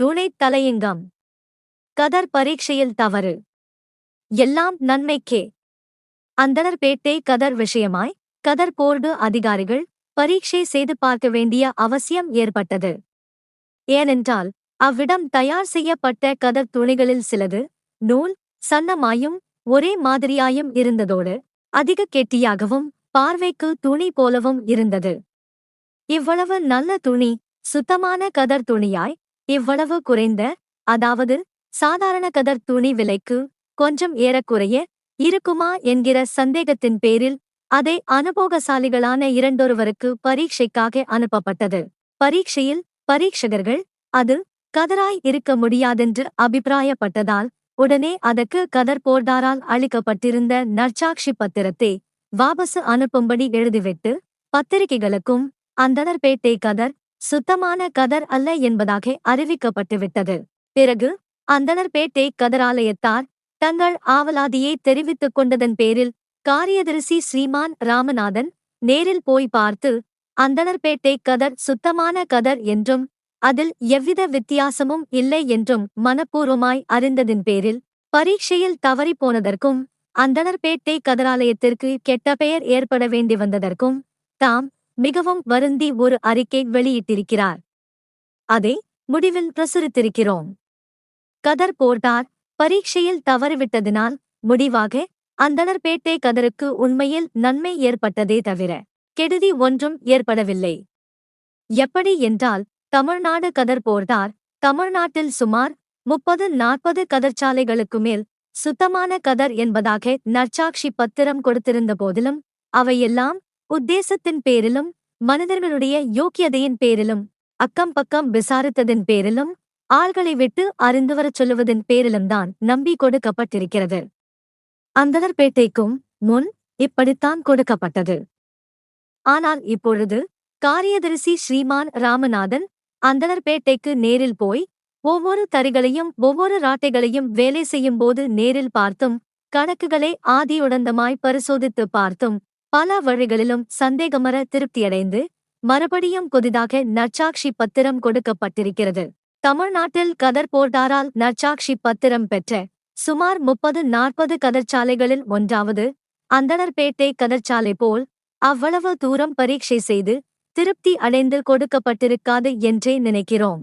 துணைத் தலையங்கம். கதர் பரீட்சையில் தவறு. எல்லாம் நன்மைக்கே. அந்தணர்பேட்டை கதர் விஷயமாய் கதர் போர்டு அதிகாரிகள் பரீட்சை செய்து பார்க்க வேண்டிய அவசியம் ஏற்பட்டது. ஏனென்றால் அவ்விடம் தயார் செய்யப்பட்ட கதர் துணிகளில் சிலது நூல் சன்னமாயும் ஒரே மாதிரியாயும் இருந்ததோடு அதிக கெட்டியாகவும் பார்வைக்கு துணி போலவும் இருந்தது. இவ்வளவு நல்ல துணி சுத்தமான கதர் துணியாய் இவ்வளவு குறைந்த அதாவது சாதாரண கதர் துணி விலைக்கு கொஞ்சம் ஏறக்குறைய இருக்குமா என்கிற சந்தேகத்தின் பேரில் அதை அனுபோகசாலிகளான இரண்டொருவருக்கு பரீட்சைக்காக அனுப்பப்பட்டது. பரீட்சையில் பரீட்சகர்கள் அது கதராய் இருக்க முடியாதென்று அபிப்பிராயப்பட்டதால் உடனே அதற்கு கதர் போர்டாரால் அளிக்கப்பட்டிருந்த நற்சாட்சி பத்திரத்தை வாபசு அனுப்பும்படி எழுதிவிட்டு பத்திரிகைகளுக்கும் அந்தனர்பேட்டை கதர் சுத்தமான கதர் அல்ல என்பதாக அறிவிக்கப்பட்டுவிட்டது. பிறகு அந்தணர்பேட்டை கதராலயத்தார் தங்கள் ஆவலாதியை தெரிவித்துக் கொண்டதன் பேரில் காரியதரிசி ஸ்ரீமான் ராமநாதன் நேரில் போய் பார்த்து அந்தணர்பேட்டை கதர் சுத்தமான கதர் என்றும் அதில் எவ்வித வித்தியாசமும் இல்லை என்றும் மனப்பூர்வமாய் அறிந்ததின் பேரில் பரீட்சையில் தவறிப்போனதற்கும் அந்தணர்பேட்டை கதராலயத்திற்கு கெட்ட பெயர் ஏற்பட வேண்டி வந்ததற்கும் தாம் மிகவும் வருந்தி ஒரு அறிக்கை வெளியிட்டிருக்கிறார். அதை முடிவில் பிரசுரித்திருக்கிறோம். கதர் போர்டார் பரீட்சையில் தவறிவிட்டதினால் முடிவாக அந்தணர்பேட்டை கதருக்கு உண்மையில் நன்மை ஏற்பட்டதே தவிர கெடுதி ஒன்றும் ஏற்படவில்லை. எப்படி என்றால் தமிழ்நாடு கதர் போர்டார் தமிழ்நாட்டில் சுமார் முப்பது நாற்பது கதர்ச்சாலைகளுக்கு மேல் சுத்தமான கதர் என்பதாக நற்சாட்சி பத்திரம் கொடுத்திருந்த போதிலும் அவையெல்லாம் உத்தேசத்தின் பேரிலும் மனிதர்களுடைய யோக்கியதையின் பேரிலும் அக்கம் பக்கம் விசாரித்ததின் பேரிலும் ஆள்களை விட்டு அறிந்து வரச் சொல்லுவதன் பேரிலும்தான் நம்பி கொடுக்கப்பட்டிருக்கிறது. அந்தனர்பேட்டைக்கும் முன் இப்படித்தான் கொடுக்கப்பட்டது. ஆனால் இப்பொழுது காரியதரிசி ஸ்ரீமான் ராமநாதன் அந்தனர்பேட்டைக்கு நேரில் போய் ஒவ்வொரு தறிகளையும் ஒவ்வொரு ராட்டைகளையும் வேலை செய்யும் போது நேரில் பார்த்தும் கணக்குகளை ஆதியுடந்தமாய் பரிசோதித்து பார்த்தும் பல வழிகளிலும் சந்தேகமர திருப்தியடைந்து மறுபடியும் புதிதாக நற்சாட்சி பத்திரம் கொடுக்கப்பட்டிருக்கிறது. தமிழ்நாட்டில் கதர் போர்டாரால் நற்சாட்சி பத்திரம் பெற்ற சுமார் முப்பது நாற்பது கதர்ச்சாலைகளில் ஒன்றாவது அந்தணர்பேட்டை கதர்ச்சாலை போல் அவ்வளவு தூரம் பரீட்சை செய்து திருப்தி அடைந்து கொடுக்கப்பட்டிருக்காது என்றே நினைக்கிறோம்.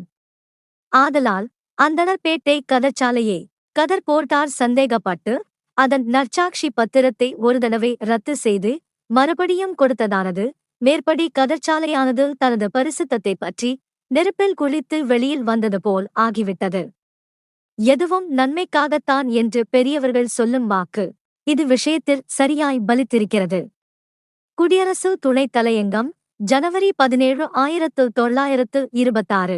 ஆதலால் அந்தணர்பேட்டை கதர்ச்சாலையே கதர் போர்ட்டார் சந்தேகப்பட்டு அதன் நற்சாட்சி பத்திரத்தை ஒரு தடவை ரத்து செய்து மறுபடியும் கொடுத்ததானது? மேற்படி கதர்ச்சாலையானது தனது பரிசுத்தத்தை பற்றி நெருப்பில் குளித்து வெளியில் வந்தது போல் ஆகிவிட்டது. எதுவும் நன்மைக்காகத்தான் என்று பெரியவர்கள் சொல்லும் வாக்கு இது விஷயத்தில் சரியாய் பலித்திருக்கிறது. குடியரசு துணைத் தலையங்கம் ஜனவரி பதினேழு ஆயிரத்து தொள்ளாயிரத்து இருபத்தாறு.